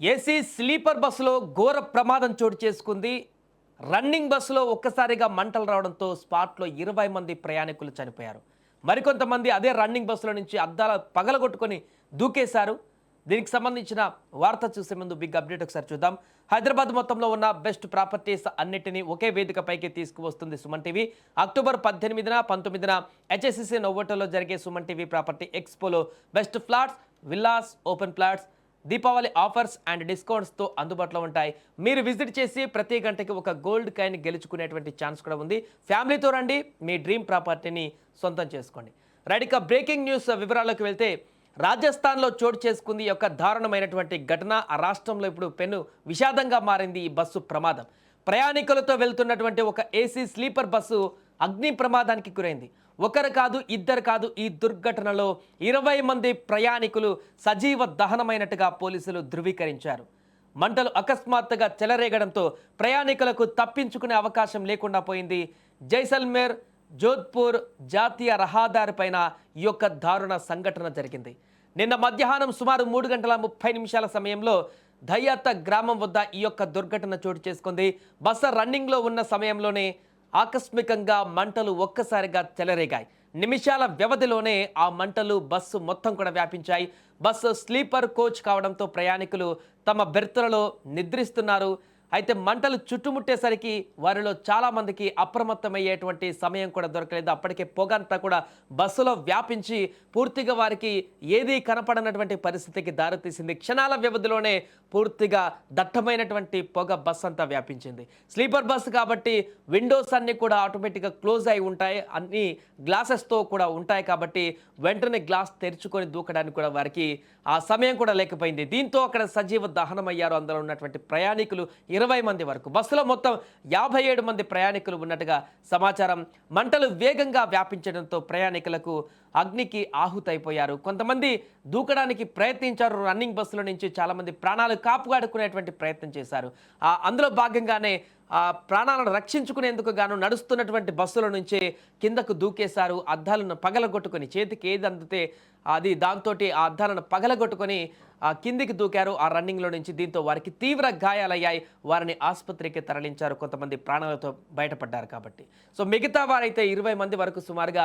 AC sleeper బస్సులో ఘోర ప్రమాదం చోటు చేసుకుంది. రన్నింగ్ బస్సులో ఒక్కసారిగా మంటలు రావడంతో స్పాట్లో ఇరవై మంది ప్రయాణికులు చనిపోయారు. మరికొంతమంది అదే రన్నింగ్ బస్సులో నుంచి అద్దాల పగలగొట్టుకొని దూకేశారు. దీనికి సంబంధించిన వార్త చూసే ముందు బిగ్ అప్డేట్ ఒకసారి చూద్దాం. హైదరాబాద్ మొత్తంలో ఉన్న బెస్ట్ ప్రాపర్టీస్ అన్నిటినీ ఒకే వేదికపైకి తీసుకువస్తుంది సుమన్ టీవీ. అక్టోబర్ పద్దెనిమిదిన పంతొమ్మిదిన హెచ్ఎస్సిసి నోవోటోలో జరిగే Suman TV property ఎక్స్పోలో best flats villas open flats Deepavali offers and డిస్కౌంట్స్తో అందుబాటులో ఉంటాయి. మీరు విజిట్ చేసి ప్రతి గంటకి ఒక గోల్డ్ కాయిన్ గెలుచుకునేటువంటి ఛాన్స్ కూడా ఉంది. ఫ్యామిలీతో రండి మీ డ్రీమ్ ప్రాపర్టీని సొంతం చేసుకోండి. రైట్ ఇక బ్రేకింగ్ న్యూస్ వివరాల్లోకి వెళ్తే రాజస్థాన్లో చోటు చేసుకుంది యొక్క దారుణమైనటువంటి ఘటన. ఆ రాష్ట్రంలో ఇప్పుడు పెను విషాదంగా మారింది ఈ బస్సు ప్రమాదం. ప్రయాణికులతో వెళ్తున్నటువంటి ఒక ఏసీ స్లీపర్ బస్సు అగ్ని ప్రమాదానికి గురైంది. ఒకరు కాదు ఇద్దరు కాదు ఈ దుర్ఘటనలో ఇరవై మంది ప్రయాణికులు సజీవ దహనమైనట్టుగా పోలీసులు ధృవీకరించారు. మంటలు అకస్మాత్తుగా చెలరేగడంతో ప్రయాణికులకు తప్పించుకునే అవకాశం లేకుండా పోయింది. జైసల్మేర్ జోధ్పూర్ జాతీయ రహదారిపైన ఈ యొక్క దారుణ సంఘటన జరిగింది. నిన్న మధ్యాహ్నం సుమారు మూడు గంటల ముప్పై నిమిషాల సమయంలో దయ్యాత గ్రామం వద్ద ఈ యొక్క దుర్ఘటన చోటు చేసుకుంది. బస్సు రన్నింగ్లో ఉన్న సమయంలోనే ఆకస్మికంగా మంటలు ఒక్కసారిగా చెలరేగాయి. నిమిషాల వ్యవధిలోనే ఆ మంటలు బస్సు మొత్తం కూడా వ్యాపించాయి. బస్సు స్లీపర్ కోచ్ కావడంతో ప్రయాణికులు తమ బెర్తులలో నిద్రిస్తున్నారు. అయితే మంటలు చుట్టుముట్టేసరికి వారిలో చాలామందికి అప్రమత్తమయ్యేటువంటి సమయం కూడా దొరకలేదు. అప్పటికే పొగ అంతా కూడా బస్సులో వ్యాపించి పూర్తిగా వారికి ఏదీ కనపడనటువంటి పరిస్థితికి దారితీసింది. క్షణాల వ్యవధిలోనే పూర్తిగా దట్టమైనటువంటి పొగ బస్ అంతా వ్యాపించింది. స్లీపర్ బస్సు కాబట్టి విండోస్ అన్నీ కూడా ఆటోమేటిక్గా క్లోజ్ అయి ఉంటాయి. అన్ని గ్లాసెస్తో కూడా ఉంటాయి కాబట్టి వెంటనే గ్లాస్ తెరుచుకొని దూకడానికి కూడా వారికి ఆ సమయం కూడా లేకపోయింది. దీంతో అక్కడ సజీవ దహనం అయ్యారు అందులో ఉన్నటువంటి ప్రయాణికులు ఇరవై మంది వరకు. బస్సులో మొత్తం యాభై ఏడు మంది ప్రయాణికులు ఉన్నట్టుగా సమాచారం మంటలు వేగంగా వ్యాపించడంతో ప్రయాణికులకు అగ్నికి ఆహుతైపోయారు. కొంతమంది దూకడానికి ప్రయత్నించారు. రన్నింగ్ బస్సుల నుంచి చాలామంది ప్రాణాలు కాపుగాడుకునేటువంటి ప్రయత్నం చేశారు. అందులో భాగంగానే ప్రాణాలను రక్షించుకునేందుకు గాను నడుస్తున్నటువంటి బస్సుల నుంచి కిందకు దూకేశారు. అద్దాలను పగలగొట్టుకొని చేతికి ఏది అందితే అది దాంతో ఆ అద్దాలను పగలగొట్టుకొని కిందికి దూకారు. ఆ రన్నింగ్లో నుంచి దీంతో వారికి తీవ్ర గాయాలయ్యాయి. వారిని ఆసుపత్రికి తరలించారు. కొంతమంది ప్రాణాలతో బయటపడ్డారు కాబట్టి. సో మిగతా వారైతే ఇరవై మంది వరకు సుమారుగా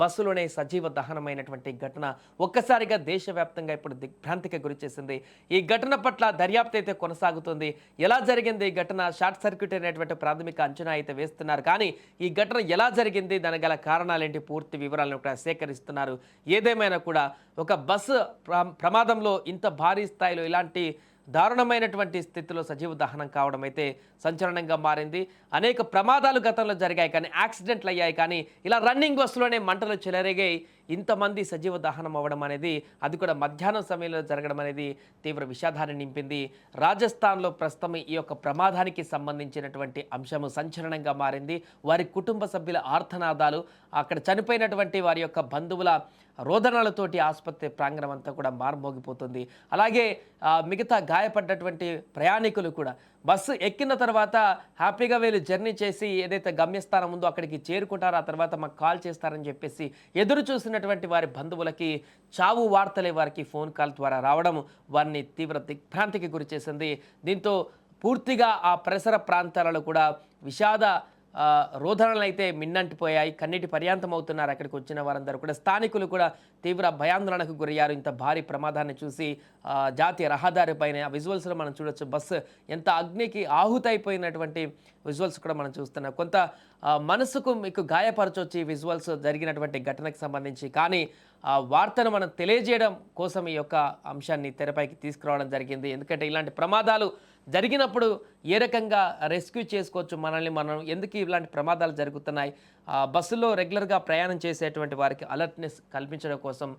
బస్సులోనే సజీవ దహనమైనటువంటి ఘటన ఒక్కసారిగా దేశవ్యాప్తంగా ఇప్పుడు దిగ్భ్రాంతికి గురిచేసింది. ఈ ఘటన పట్ల దర్యాప్తు అయితే కొనసాగుతుంది. ఎలా జరిగింది ఈ ఘటన? షార్ట్ సర్క్యూట్ అనేటువంటి ప్రాథమిక అంచనా అయితే వేస్తున్నారు. కానీ ఈ ఘటన ఎలా జరిగింది? దాని గల కారణాలేంటి? పూర్తి వివరాలను కూడా సేకరిస్తున్నారు. ఏదేమైనా కూడా ఒక బస్సు ప్ర- ప్రమాదంలో ఇంత భారీ స్థాయిలో ఇలాంటి దారుణమైనటువంటి స్థితిలో సజీవ దహనం కావడం అయితే సంచలనంగా మారింది. అనేక ప్రమాదాలు గతంలో జరిగాయి. కానీ యాక్సిడెంట్లు అయ్యాయి. కానీ ఇలా రన్నింగ్ బస్సులోనే మంటలు చెలరేగాయి. ఇంతమంది సజీవ దహనం అవ్వడం అనేది అది కూడా మధ్యాహ్నం సమయంలో జరగడం అనేది తీవ్ర విషాదాన్ని నింపింది. రాజస్థాన్లో ప్రస్తుతం ఈ యొక్క ప్రమాదానికి సంబంధించినటువంటి అంశము సంచలనంగా మారింది. వారి కుటుంబ సభ్యుల ఆర్తనాదాలు అక్కడ చనిపోయినటువంటి వారి యొక్క బంధువుల రోదనలతోటి ఆసుపత్రి ప్రాంగణం అంతా కూడా మారుమోగిపోతుంది. అలాగే మిగతా గాయపడ్డటువంటి ప్రయాణికులు కూడా బస్సు ఎక్కిన తర్వాత హ్యాపీగా వీళ్ళు జర్నీ చేసి ఏదైతే గమ్యస్థానం ఉందో అక్కడికి చేరుకుంటారో ఆ తర్వాత మాకు కాల్ చేస్తారని చెప్పేసి ఎదురు చూసినటువంటి వారి బంధువులకి చావు వార్తలే వారికి ఫోన్ కాల్ ద్వారా రావడం వారిని తీవ్ర దిగ్భ్రాంతికి గురి చేసింది. దీంతో పూర్తిగా ఆ పరిసర ప్రాంతాలలో కూడా విషాద రోధనలైతే అయితే మిన్నంటిపోయాయి. కన్నీటి పర్యాంతం అవుతున్నారు అక్కడికి వచ్చిన వారందరూ కూడా. స్థానికులు కూడా తీవ్ర భయాందోళనకు గురయ్యారు. ఇంత భారీ ప్రమాదాన్ని చూసి జాతీయ రహదారి పైన ఆ విజువల్స్లో మనం చూడొచ్చు. బస్సు ఎంత అగ్నికి ఆహుతైపోయినటువంటి విజువల్స్ కూడా మనం చూస్తున్నాం. కొంత మనసుకు మీకు గాయపరచొచ్చి విజువల్స్ జరిగినటువంటి ఘటనకు సంబంధించి. కానీ ఆ వార్తను మనం తెలియజేయడం కోసం ఈ యొక్క అంశాన్ని తెరపైకి తీసుకురావడం జరిగింది. ఎందుకంటే ఇలాంటి ప్రమాదాలు జరిగినప్పుడు ఏ రకంగా రెస్క్యూ చేసుకోవచ్చు మనల్ని మనం ఎందుకు ఇలాంటి ప్రమాదాలు జరుగుతున్నాయి? బస్సులో రెగ్యులర్గా ప్రయాణం చేసేటువంటి వారికి అలర్ట్నెస్ కల్పించడం కోసం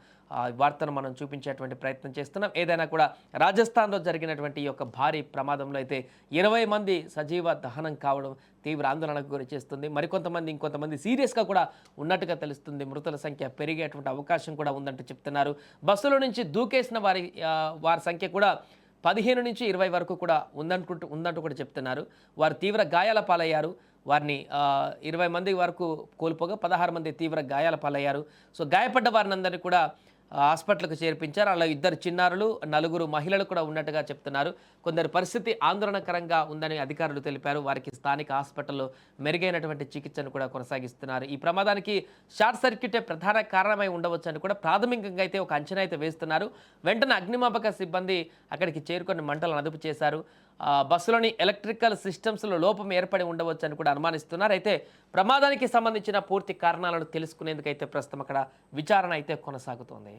వార్తను మనం చూపించేటువంటి ప్రయత్నం చేస్తున్నాం. ఏదైనా కూడా రాజస్థాన్లో జరిగినటువంటి ఈ యొక్క భారీ ప్రమాదంలో అయితే ఇరవై మంది సజీవ దహనం కావడం తీవ్ర ఆందోళనకు గురి చేస్తుంది. మరికొంతమంది ఇంకొంతమంది సీరియస్గా కూడా ఉన్నట్టుగా తెలుస్తుంది. మృతుల సంఖ్య పెరిగేటువంటి అవకాశం కూడా ఉందంటూ చెప్తున్నారు. బస్సులో నుంచి దూకేసిన వారి వారి సంఖ్య కూడా పదిహేను నుంచి ఇరవై వరకు కూడా ఉందనుకుంటూ ఉందంటూ కూడా చెప్తున్నారు. వారు తీవ్ర గాయాల పాలయ్యారు. వారిని ఇరవై మంది వరకు కోల్పోగా పదహారు మంది తీవ్ర గాయాల పాలయ్యారు. సో గాయపడ్డ వారిని అందరినీ కూడా హాస్పిటల్కు చేర్పించారు. అలా ఇద్దరు చిన్నారులు నలుగురు మహిళలు కూడా ఉన్నట్టుగా చెప్తున్నారు. కొందరి పరిస్థితి ఆందోళనకరంగా ఉందని అధికారులు తెలిపారు. వారికి స్థానిక హాస్పిటల్లో మెరుగైనటువంటి చికిత్సను కూడా కొనసాగిస్తున్నారు. ఈ ప్రమాదానికి షార్ట్ సర్క్యూటే ప్రధాన కారణమై ఉండవచ్చని కూడా ప్రాథమికంగా అయితే ఒక అంచనా అయితే వేస్తున్నారు. వెంటనే అగ్నిమాపక సిబ్బంది అక్కడికి చేరుకొని మంటలను అదుపు చేశారు. బస్సులోని ఎలక్ట్రికల్ సిస్టమ్స్లో లోపం ఏర్పడి ఉండవచ్చు అని కూడా అనుమానిస్తున్నారు. అయితే ప్రమాదానికి సంబంధించిన పూర్తి కారణాలను తెలుసుకునేందుకైతే ప్రస్తుతం అక్కడ విచారణ అయితే కొనసాగుతోంది.